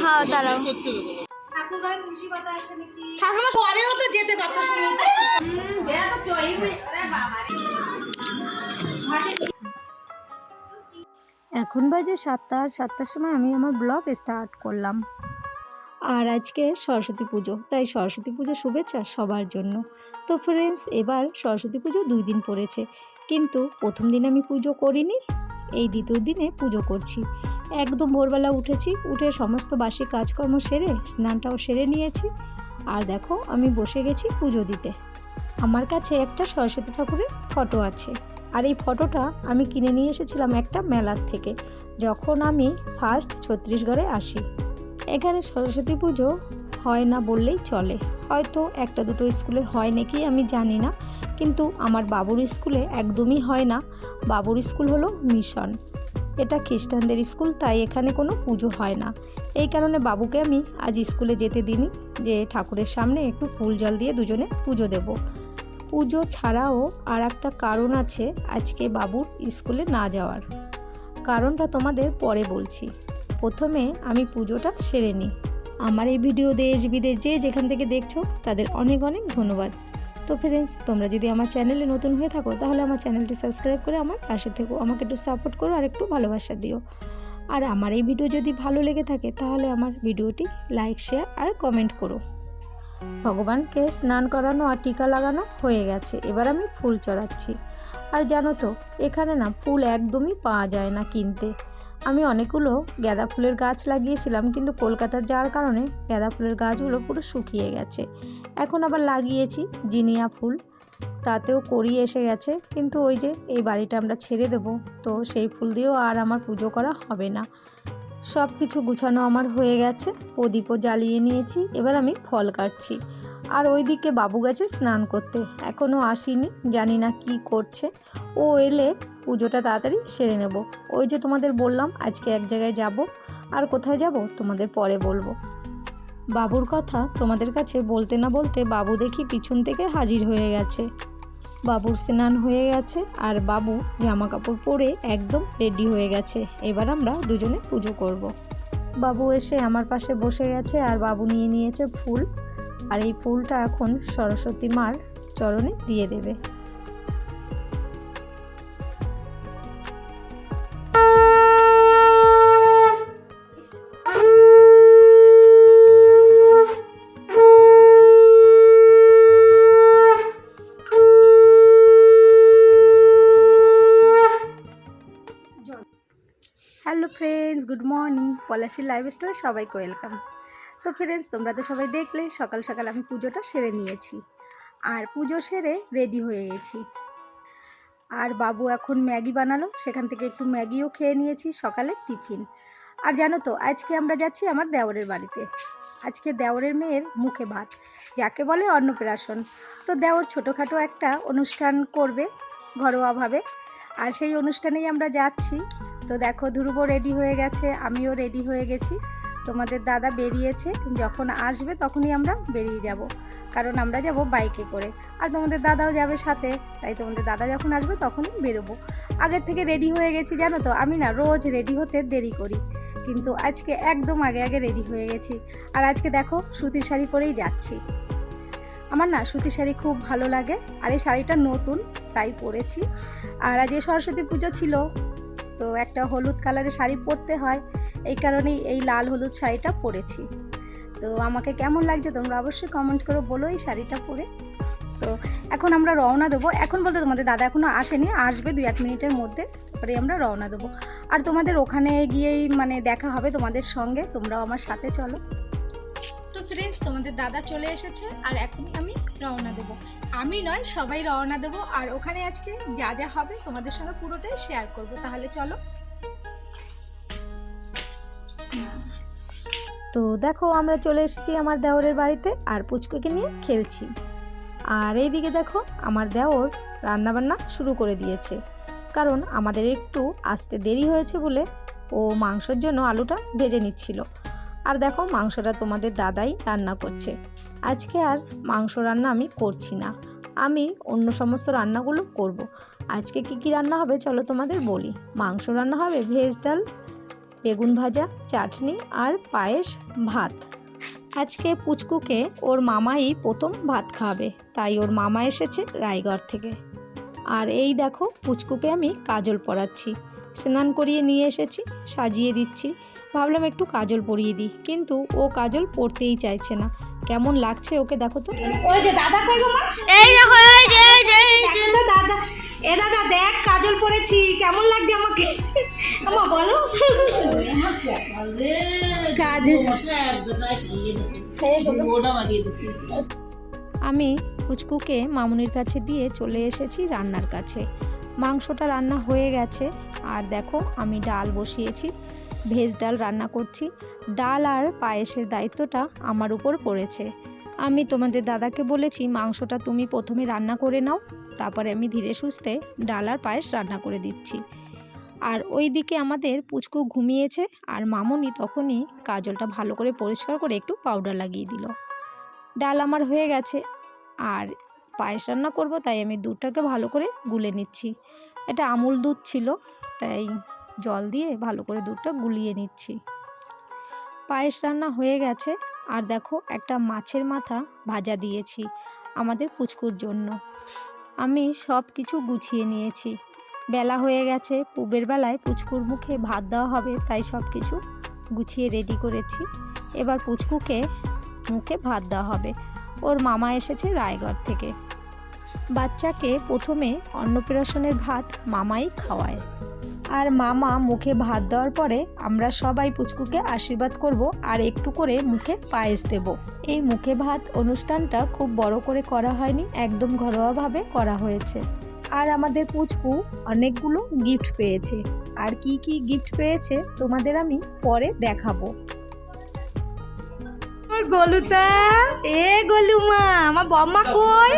হ্যাঁ দাঁড়াও। পরেও তো যেতে পারতো। এখন বাজে সাতটা আর সাতটার সময় আমি আমার ব্লগ স্টার্ট করলাম। আর আজকে সরস্বতী পুজো তাই সরস্বতী পুজো শুভেচ্ছা সবার জন্য। তো ফ্রেন্ডস এবার সরস্বতী পুজো দুই দিন পড়েছে কিন্তু প্রথম দিন আমি পুজো করিনি। এই দ্বিতীয় দিনে পুজো করছি। একদম ভোরবেলা উঠেছি, উঠে সমস্ত বাসি কাজকর্ম সেরে, স্নানটাও সেরে নিয়েছি। আর দেখো, আমি বসে গেছি পুজো দিতে। আমার কাছে একটা সরস্বতী ঠাকুরের ফটো আছে। আর এই ফটোটা আমি কিনে নিয়ে এসেছিলাম একটা মেলার থেকে, যখন আমি ফার্স্ট ছত্তিশগড়ে আসি। এখানে সরস্বতী পুজো হয় না বললেই চলে। হয়তো একটা দুটো স্কুলে হয় নাকি আমি জানি না। কিন্তু আমার বাবুর স্কুলে একদমই হয় না। বাবুর স্কুল হলো মিশন। এটা খ্রিস্টানদের স্কুল, তাই এখানে কোনো পুজো হয় না। এই কারণে বাবুকে আমি আজ স্কুলে যেতে দিইনি যে ঠাকুরের সামনে একটু ফুল জল দিয়ে দুজনে পুজো দেবো। পুজো ছাড়াও আর একটা কারণ আছে আজকে বাবুর স্কুলে না যাওয়ার। কারণটা তোমাদের পরে বলছি। প্রথমে আমি পুজোটা সেরে নিই। আমার এই ভিডিও দেশ বিদেশ যে যেখান থেকে দেখছ, তাদের অনেক অনেক ধন্যবাদ। তো ফ্রেন্ডস তোমরা যদি আমার চ্যানেলে নতুন হয়ে থাকো, তাহলে আমার চ্যানেলটি সাবস্ক্রাইব করে আমার পাশে থেকো। আমাকে একটু সাপোর্ট করো আর একটু ভালোবাসা দিও। আর আমার এই ভিডিও যদি ভালো লেগে থাকে, তাহলে আমার ভিডিওটি লাইক শেয়ার আর কমেন্ট করো। ভগবানকে স্নান করানো আর টিকা লাগানো হয়ে গেছে। এবার আমি ফুল চড়াচ্ছি। আর জানো তো, এখানে না ফুল একদমই পাওয়া যায় না কিনতে। আমি অনেকগুলো গাঁদা ফুলের গাছ লাগিয়েছিলাম, কিন্তু কলকাতার যাওয়ার কারণে গাঁদা ফুলের গাছগুলো পুরো শুকিয়ে গেছে। এখন আবার লাগিয়েছি জিনিয়া ফুল। তাতেও করি এসে গেছে, কিন্তু ওই যে এই বাড়িটা আমরা ছেড়ে দেব, তো সেই ফুল দিয়েও আর আমার পুজো করা হবে না। সব কিছু গুছানো আমার হয়ে গেছে, প্রদীপও জ্বালিয়ে নিয়েছি, এবার আমি ফল কাটছি। আর ওইদিকে বাবু গেছে স্নান করতে এখনও আসিনি, জানি না কি করছে। ও এলে পুজোটা তাড়াতাড়ি সেরে নেব। ওই যে তোমাদের বললাম, আজকে এক জায়গায় যাব, আর কোথায় যাব তোমাদের পরে বলব। বাবুর কথা তোমাদের কাছে বলতে না বলতে বাবু দেখি পিছন থেকে হাজির হয়ে গেছে। বাবুর স্নান হয়ে গেছে, আর বাবু জামা কাপড় পরে একদম রেডি হয়ে গেছে। এবার আমরা দুজনে পুজো করব। বাবু এসে আমার পাশে বসে গেছে, আর বাবু নিয়ে নিয়েছে ফুল। আর এই ফুলটা এখন সরস্বতী মার চরণে দিয়ে দেবে। Friends, good morning. পলাশির লাইফ স্টাইলে সবাইকে ওয়েলকাম। তো ফ্রেন্ডস, তোমরা তো সবাই দেখলে, সকাল সকাল আমি পুজোটা সেরে নিয়েছি। আর পুজো সেরে রেডি হয়ে গেছি। আর বাবু এখন ম্যাগি বানালো, সেখান থেকে একটু ম্যাগিও খেয়ে নিয়েছি সকালে টিফিন। আর জানো তো, আজকে আমরা যাচ্ছি আমার দেওরের বাড়িতে। আজকে দেওরের মেয়ের মুখে ভাত, যাকে বলে অন্নপ্রাশন। তো দেওর ছোটোখাটো একটা অনুষ্ঠান করবে, ঘরোয়াভাবে। আর সেই অনুষ্ঠানেই আমরা যাচ্ছি তো দেখো ধ্রুব রেডি হয়ে গেছে, আমিও রেডি হয়ে গেছি। তোমাদের দাদা বেরিয়েছে, যখন আসবে তখনই আমরা বেরিয়ে যাব। কারণ আমরা যাব বাইকে করে। আর তোমাদের দাদাও যাবে সাথে, তাই তোমাদের দাদা যখন আসবে তখনই বেরোবো। আগের থেকে রেডি হয়ে গেছি, জানো তো, আমি না রোজ রেডি হতে দেরি করি। কিন্তু আজকে একদম আগে আগে রেডি হয়ে গেছি। আর আজকে দেখো সুতির শাড়ি পরেই যাচ্ছি। আমার না সুতির শাড়ি খুব ভালো লাগে, আর এই শাড়িটা নতুন, তাই পরেছি। আর আজ সরস্বতী পুজো ছিল তো একটা হলুদ কালারের শাড়ি পরতে হয়। এই কারণেই এই লাল হলুদ শাড়িটা পরেছি। তো আমাকে কেমন লাগছে তোমরা অবশ্যই কমেন্ট করে বলো এই শাড়িটা পরে। তো এখন আমরা রওনা দেবো। এখন বলতে তোমাদের দাদা এখনও আসেনি, আসবে দুই এক মিনিটের মধ্যে। পরে আমরা রওনা দেবো। আর তোমাদের ওখানে গিয়েই মানে দেখা হবে তোমাদের সঙ্গে। তোমরাও আমার সাথে চলো। ফ্রেন্ডস তোমাদের দাদা চলে এসেছে, আর এখনই আমি রওনা দেবো। আমি নয়, সবাই রওনা দেবো, আর ওখানে আজকে যা যা হবে তোমাদের সঙ্গে পুরোটাই শেয়ার করব। তাহলে চলো। তো দেখো, আমরা চলে এসেছি আমার দেওরের বাড়িতে, আর পুচকুকে নিয়ে খেলছি। আর এইদিকে দেখো, আমার দেওর রান্নাবান্না শুরু করে দিয়েছে। কারণ আমাদের একটু আসতে দেরি হয়েছে বলে ও মাংসর জন্য আলুটা ভেজে নিচ্ছিল। আর দেখো মাংসটা তোমাদের দাদাই রান্না করছে। আজকে আর মাংস রান্না আমি করছি না। আমি অন্য সমস্ত রান্নাগুলো করব। আজকে কি কি রান্না হবে চলো তোমাদের বলি। মাংস রান্না হবে ভেজ ডাল, বেগুন ভাজা, চাটনি আর পায়েস ভাত। আজকে পুচকুকে ওর মামাই প্রথম ভাত খাওয়াবে। তাই ওর মামা এসেছে রায়গড় থেকে। আর এই দেখো পুচকুকে আমি কাজল পরাচ্ছি স্নান করিয়ে নিয়ে এসেছি সাজিয়ে দিচ্ছি। ভাবলাম একটু কাজল পরিয়ে দিই কিন্তু ও কাজল পরতেই চাইছে না। কেমন লাগছে ওকে দেখো তো। ওই যে দাদা কই গো মা? এই দেখো এই যে এই যে এই যে। দাদা। এ দাদা দেখ কাজল পরেছি কেমন লাগছে আমাকে? আমা বলো। কাজল। আমি পুচকুকে মামুনির কাছে দিয়ে চলে এসেছি রান্নার কাছে। মাংসটা রান্না হয়ে গেছে আর দেখো আমি ডাল বসিয়েছি, ভেজ ডাল রান্না করছি। ডাল আর পায়েসের দায়িত্বটা আমার উপর পড়েছে। আমি তোমাদের দাদাকে বলেছি, মাংসটা তুমি প্রথমে রান্না করে নাও, তারপরে আমি ধীরে সুস্থে ডাল আর পায়েস রান্না করে দিচ্ছি। আর ওই দিকে আমাদের পুচকু ঘুমিয়েছে আর মামুনি তখনই কাজলটা ভালো করে পরিষ্কার করে একটু পাউডার লাগিয়ে দিল। ডাল আমার হয়ে গেছে, আর পায়েস রান্না করব, তাই আমি দুধটাকে ভালো করে গুলে নিচ্ছি। এটা আমুল দুধ ছিল, তাই জল দিয়ে ভালো করে দুধটা গুলিয়ে নিচ্ছি। পায়েস রান্না হয়ে গেছে, আর দেখো একটা মাছের মাথা ভাজা দিয়েছি আমাদের পুচকুর জন্য। আমি সব কিছু গুছিয়ে নিয়েছি। বেলা হয়ে গেছে, পুবের বেলায় পুচকুর মুখে ভাত দেওয়া হবে, তাই সব কিছু গুছিয়ে রেডি করেছি। এবার পুচকুকে মুখে ভাত দেওয়া হবে। ওর মামা এসেছে রায়গড় থেকে। বাচ্চাকে প্রথমে অন্নপ্রাশনের ভাত মামাই খাওয়ায়। আর মামা মুখে ভাত দেওয়ার পরে আমরা সবাই পুচকুকে আশীর্বাদ করব আর একটু করে মুখে পায়েস দেব। এই মুখে ভাত অনুষ্ঠানটা খুব বড় করে করা হয়নি, একদম ঘরোয়াভাবে করা হয়েছে। আর আমাদের পুচকু অনেকগুলো গিফট পেয়েছে। আর কি কি গিফট পেয়েছে তোমাদের আমি পরে দেখাবো। গলুতা এ গলুমা, আমার বম্মা কই?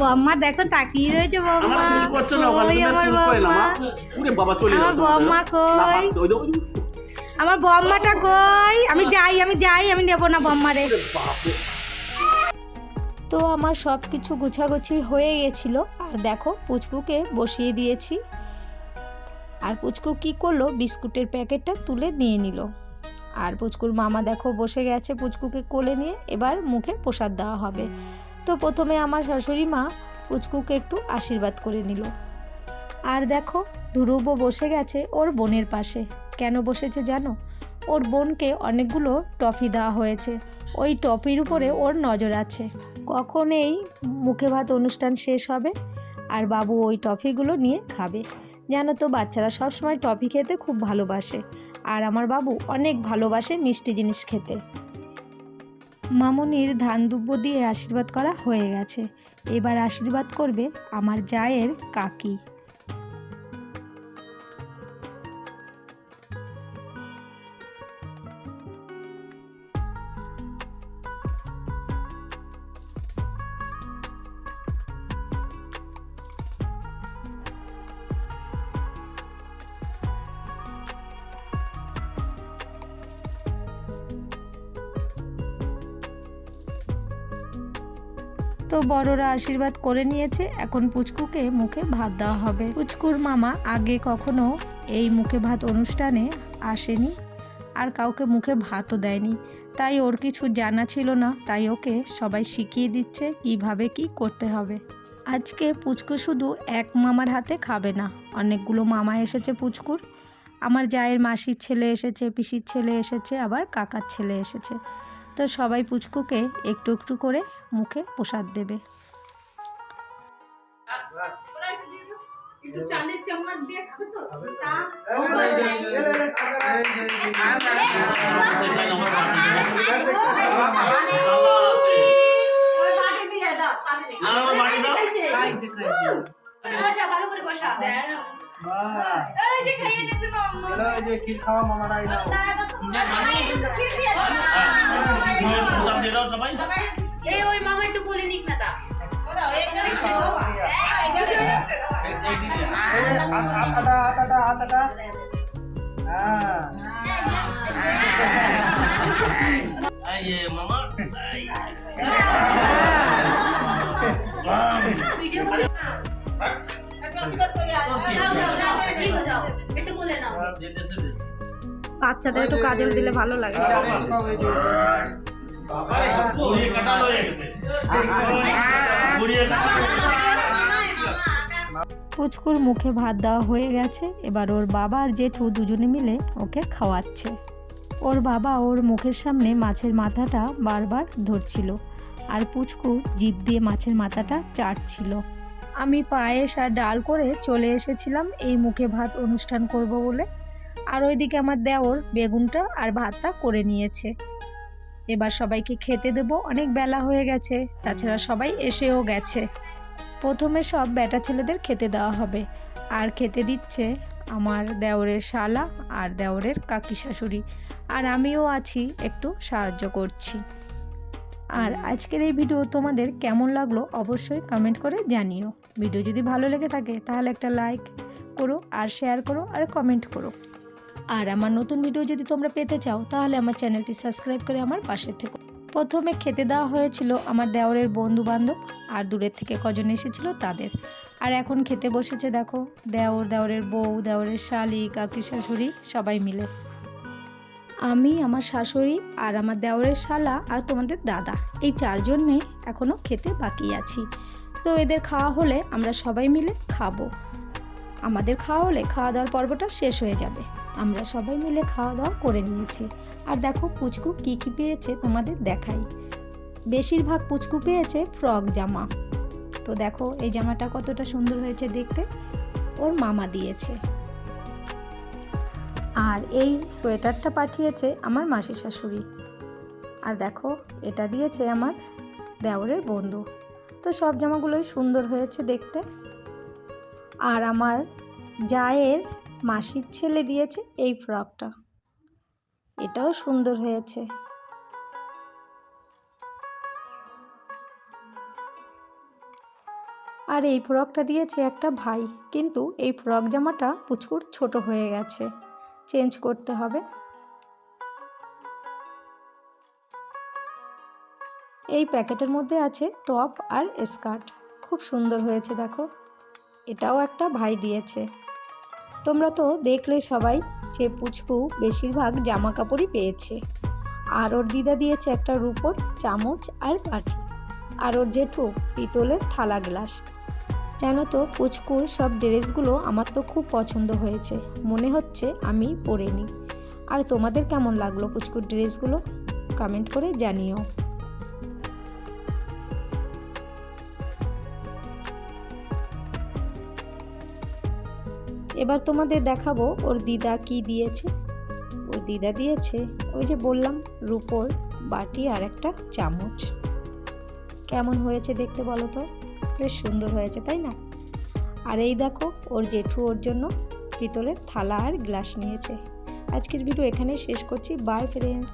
বম্মা দেখো তাকিয়ে রয়েছে বম্মা। আমার চুল করছ কই আমার চুল বম্মা? মা বাবা চলে আমার বম্মা কই? আমার বম্মাটা কই? আমি যাই আমি যাই আমি নেব না বম্মারে। তো আমার সব কিছু গুছাগুছি হয়ে গেছিল আর দেখো পুচকুকে বসিয়ে দিয়েছি। আর পুচকু কি করল? বিস্কুটের প্যাকেটটা তুলে নিয়ে নিল। আর পুচকুর মামা দেখো বসে গেছে পুচকুকে কোলে নিয়ে এবার মুখে প্রসাদ দেওয়া হবে। তো প্রথমে আমার শাশুড়ি মা পুচকুকে একটু আশীর্বাদ করে নিল। আর দেখো ধ্রুবও বসে গেছে ওর বোনের পাশে। কেন বসেছে জানো? ওর বোনকে অনেকগুলো টফি দেওয়া হয়েছে। ওই টপির উপরে ওর নজর আছে। কখন এই মুখে ভাত অনুষ্ঠান শেষ হবে আর বাবু ওই টফিগুলো নিয়ে খাবে। জানো তো, বাচ্চারা সবসময় টফি খেতে খুব ভালোবাসে। আর আমার বাবু অনেক ভালোবাসে মিষ্টি জিনিস খেতে। মামুনির ধান দুব্ব দিয়ে আশীর্বাদ করা হয়ে গেছে। এবার আশীর্বাদ করবে আমার জায়ের কাকি। তো বড়রা আশীর্বাদ করে নিয়েছে। এখন পুচকুকে মুখে ভাত দেওয়া হবে। পুচকুর মামা আগে কখনো এই মুখে ভাত অনুষ্ঠানে আসেনি আর কাউকে মুখে ভাতও দেয়নি। তাই ওর কিছু জানা ছিল না। তাই ওকে সবাই শিখিয়ে দিচ্ছে কীভাবে কি করতে হবে। আজকে পুচকু শুধু এক মামার হাতে খাবে না। অনেকগুলো মামা এসেছে পুচকুর। আমার জায়ের মাসির ছেলে এসেছে, পিসির ছেলে এসেছে, আবার কাকার ছেলে এসেছে। তো সবাই পুচকুকে একটু একটু করে মুখে প্রসাদ দেবে ওই বাটি দিয়ে মামা যাও যাও যাও ঠিক যাও একটু বলে নাও বাচ্চাদের একটু কাজল দিলে ভালো লাগে ঘুরিয়ে পুচকুর মুখে ভাত দেওয়া হয়ে গেছে। এবার ওর বাবা আর জেঠু দুজনে মিলে ওকে খাওয়াচ্ছে। ওর বাবা ওর মুখের সামনে মাছের মাথাটা বারবার ধরছিল আর পুচকু জিপ দিয়ে মাছের মাথাটা চাটছিল। আমি পায়েস আর ডাল করে চলে এসেছিলাম এই মুখে ভাত অনুষ্ঠান করব বলে। আর ওইদিকে আমার দেওর বেগুনটা আর ভাতটা করে নিয়েছে। এবার সবাইকে খেতে দেবো, অনেক বেলা হয়ে গেছে, তাছাড়া সবাই এসেও গেছে। প্রথমে সব বেটা ছেলেদের খেতে দেওয়া হবে। আর খেতে দিচ্ছে আমার দেওরের শালা আর দেওরের কাকি শাশুড়ি। আর আমিও আছি, একটু সাহায্য করছি। আর আজকের এই ভিডিও তোমাদের কেমন লাগল অবশ্যই কমেন্ট করে জানিও। ভিডিও যদি ভালো লেগে থাকে তাহলে একটা লাইক করো, আর শেয়ার করো, আর কমেন্ট করো। আর আমার নতুন ভিডিও যদি তোমরা পেতে চাও তাহলে আমার চ্যানেলটি সাবস্ক্রাইব করে আমার পাশে থেকো। প্রথমে খেতে দেওয়া হয়েছিল আমার দেওরের বন্ধু বান্ধব আর দূরের থেকে কজন এসেছিল তাদের। আর এখন খেতে বসেছে দেখো, দেওর, দেওরের বউ, দেওরের শালি, কাকি, শাশুড়ি, সবাই মিলে। আমি, আমার শাশুড়ি, আর আমার দেওরের শালা, আর তোমাদের দাদা, এই চারজনে এখনও খেতে বাকি আছি। তো এদের খাওয়া হলে আমরা সবাই মিলে খাব। আমাদের খাওয়া হলে খাওয়া দাওয়ার পর্বটা শেষ হয়ে যাবে। আমরা সবাই মিলে খাওয়া দাওয়া করে নিয়েছি। আর দেখো পুচকু কী কী পেয়েছে তোমাদের দেখাই। বেশিরভাগ পুচকু পেয়েছে ফ্রক জামা। তো দেখো এই জামাটা কতটা সুন্দর হয়েছে দেখতে। ওর মামা দিয়েছে। আর এই সোয়েটারটা পাঠিয়েছে আমার মাসি শাশুড়ি। আর দেখো এটা দিয়েছে আমার দেওরের বন্ধু। তো সব জামাগুলোই সুন্দর হয়েছে দেখতে। আর আমার জায়ের মাসির ছেলে দিয়েছে এই ফ্রকটা। এটাও সুন্দর হয়েছে। আর এই ফ্রকটা দিয়েছে একটা ভাই, কিন্তু এই ফ্রক জামাটা প্রচুর ছোট হয়ে গেছে। চেঞ্জ করতে হবে। এই প্যাকেটের মধ্যে আছে টপ আর স্কার্ট। খুব সুন্দর হয়েছে, দেখো। এটাও একটা ভাই দিয়েছে। তোমরা তো দেখলে সবাই যে পুচকু বেশিরভাগ জামা কাপড়ই পেয়েছে। আর ওর দিদা দিয়েছে একটা রুপোর চামচ আর বাটি আর ওর জেঠু পিতলের থালা গ্লাস। জানো তো পুচকুর সব ড্রেসগুলো আমার তো খুব পছন্দ হয়েছে। মনে হচ্ছে আমি পরে নিই। আর তোমাদের কেমন লাগল পুচকুর ড্রেসগুলো? কমেন্ট করে জানিও। এবার তোমাদের দেখাবো ওর দিদা কি দিয়েছে। ওর দিদা দিয়েছে ওই যে বললাম, রুপোর বাটি আর একটা চামচ। কেমন হয়েছে দেখতে বলো তো? বেশ সুন্দর হয়েছে, তাই না? আর এই দেখো, ওর জেঠু ওর জন্য পিতলের থালা আর গ্লাস নিয়েছে। আজকের ভিডিও এখানেই শেষ করছি। By friends